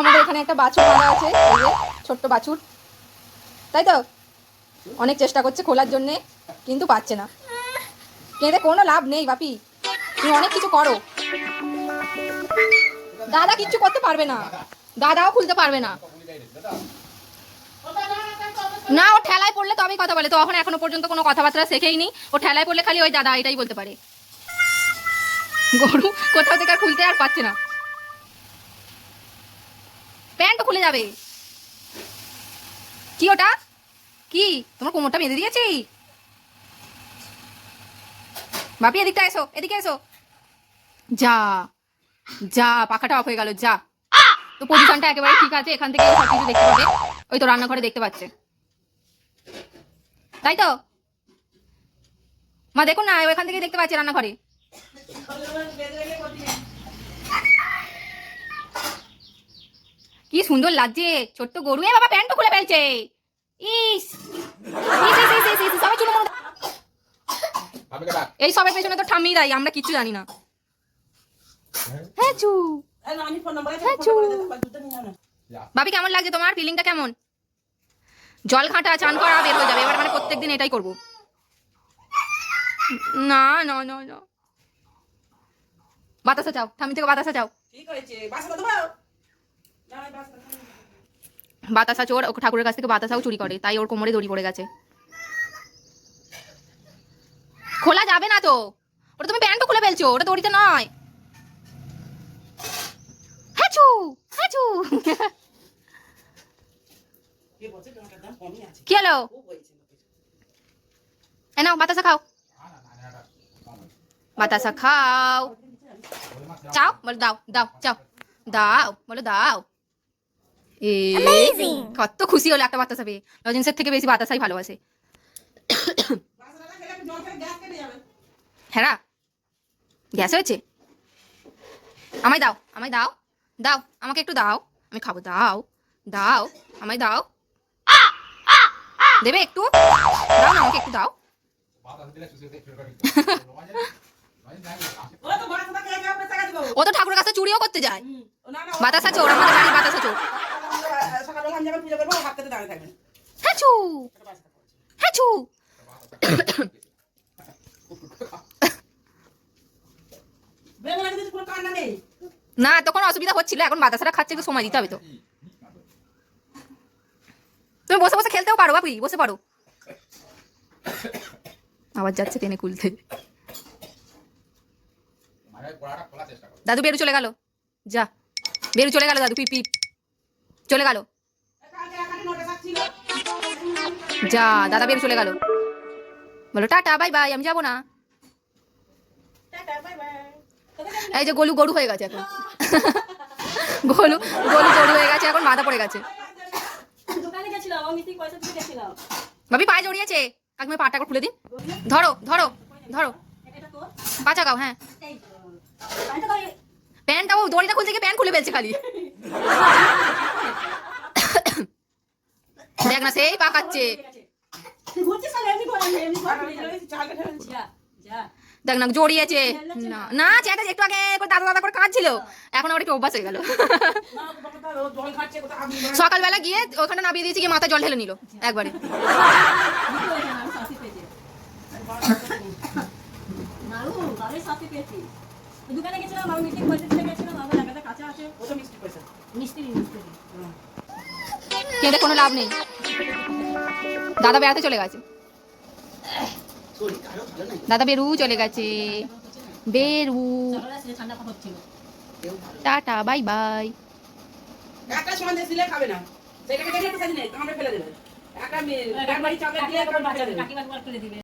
আমাদের এখানে একটা বাছুর বাঁধা আছে, এই যে ছোট্ট বাছুর। তাই তো? অনেক চেষ্টা করছে খোলার জন্যে, কিন্তু পাচ্ছে না। কেঁদে কোনো লাভ নেই, বাপি। তুমি অনেক কিছু করো। দাদা কিচ্ছু করতে পারবে না। দাদাও খুলতে পারবে না। না, ও ঠেলায় পড়লে তবেই কথা বলে। তো এখন এখনও পর্যন্ত কোনো কথাবার্তা শেখেই নি। ও ঠেলায় পড়লে খালি ওই দাদা এটাই বলতে পারে। গরু কোথাও থেকে আর খুলতে আর পাচ্ছে না। প্যান্ট খুলে যাবে। কি ওটা? কি? তোমার কোমরটা বেঁধে দিয়েছি। বাপি, এদিকটা এসো, এদিকে এসো। যা যা, পাখাটা অফ হয়ে গেল, যা। তো পজিশনটা একেবারে ঠিক আছে, এখান থেকে সব কিছু দেখতে পাবে। ওই তো রান্নাঘরে দেখতে পাচ্ছে। তাই তো? মা, দেখুন না ও এখান থেকে দেখতে পাচ্ছি রান্নাঘরে। সুন্দর লাগছে, ছোট্ট গরু। এ বাবা প্যান্ট খুলে ফেলছে। ইস। এই সবের পেছনে তো ঠাম্মি দাই আমরা কিচ্ছু জানি না। হ্যাঁ চু বাবি কেমন লাগছে তোমার? ফিলিংটা কেমন? জল ঘাঁটা চান করা, বের হয়ে যাবে। এবার মানে প্রত্যেকদিন এটাই করব। না না না না। বাতাসা চাও ঠাম্মি থেকে বাতাসা চাও বাতাসা চোর ও ঠাকুরের কাছ থেকে বাতাসাও চুরি করে, তাই ওর কোমরে দড়ি পড়ে গেছে। খোলা যাবে না তো? ওটা তুমি প্যান্টও খুলে ফেলছো, ওটা দড়িতে নয়। হ্যাচু হ্যাচু কি হলো? এ নাও, বাতাসা খাও। বাতাসা খাও। চাও? বলো দাও দাও, চাও। দাও, বলো দাও। কত খুশি হলো একটা বাতাসা পেয়ে লজেন্সের থেকে বেশি বাতাসাই ভালোবাসে। হ্যাঁ গ্যাস হয়েছে? আমায় দাও আমায় দাও দাও আমাকে একটু দাও। আমি খাব দাও দাও আমায় দাও। দেবে একটু? দাও না আমাকে একটু দাও। ও তো ঠাকুরের কাছে চুরিও করতে যায়। বাতাসা চোর আমাদের বাড়ির বাতাসা চোর। হ্যাচু হ্যাচু না তখন অসুবিধা হচ্ছিল এখন বাতাসাটা খাচ্ছে একটু সময় দিতে হবে তো। তুমি বসে বসে খেলতেও পারো বাপি বসে পারো আবার যাচ্ছে টেনে খুলতে। দাদু বেরু চলে গেল। যা। বেরু চলে গেল দাদু পিপ পিপ। চলে গেল। যা দাদা বেরু চলে গেল। বলো টাটা বাই বাই আমি যাব না। এই যে গলু গরু হয়ে গেছে এখন। গলু গলু গরু হয়ে গেছে এখন মাথা পড়ে গেছে। ভাবি পায়ে জড়িয়েছে। কাকিমা পাটা করে খুলে দিন। ধরো ধরো ধরো। পা চাকাও হ্যাঁ। এই প্যান্টটা ও দড়িটা খুলতে গিয়ে প্যান্ট খুলে ফেলছে খালি। দেখ না সেই পাকাচ্ছে। দেখ না জড়িয়েছে। না না চেটা একটু আগে দাদা দাদা করে কাঁদছিল। এখন আবার একটু অভ্যাস হয়ে গেল। সকালবেলা গিয়ে ওখানে নামিয়ে দিয়েছি গিয়ে মাথা জল ঢেলে নিল একবারে। দোকানে গেছিলাম আমি মিষ্টি পয়সা গেছিলাম আমার জায়গাটা কাঁচা আছে মিষ্টি মিষ্টি কেঁদে কোনো লাভ নেই। দাদা বেড়াতে চলে গেছে। দাদা বেরু চলে গেছে। বেরু। Tata bye bye. খাবে না। ফেলে দিবে।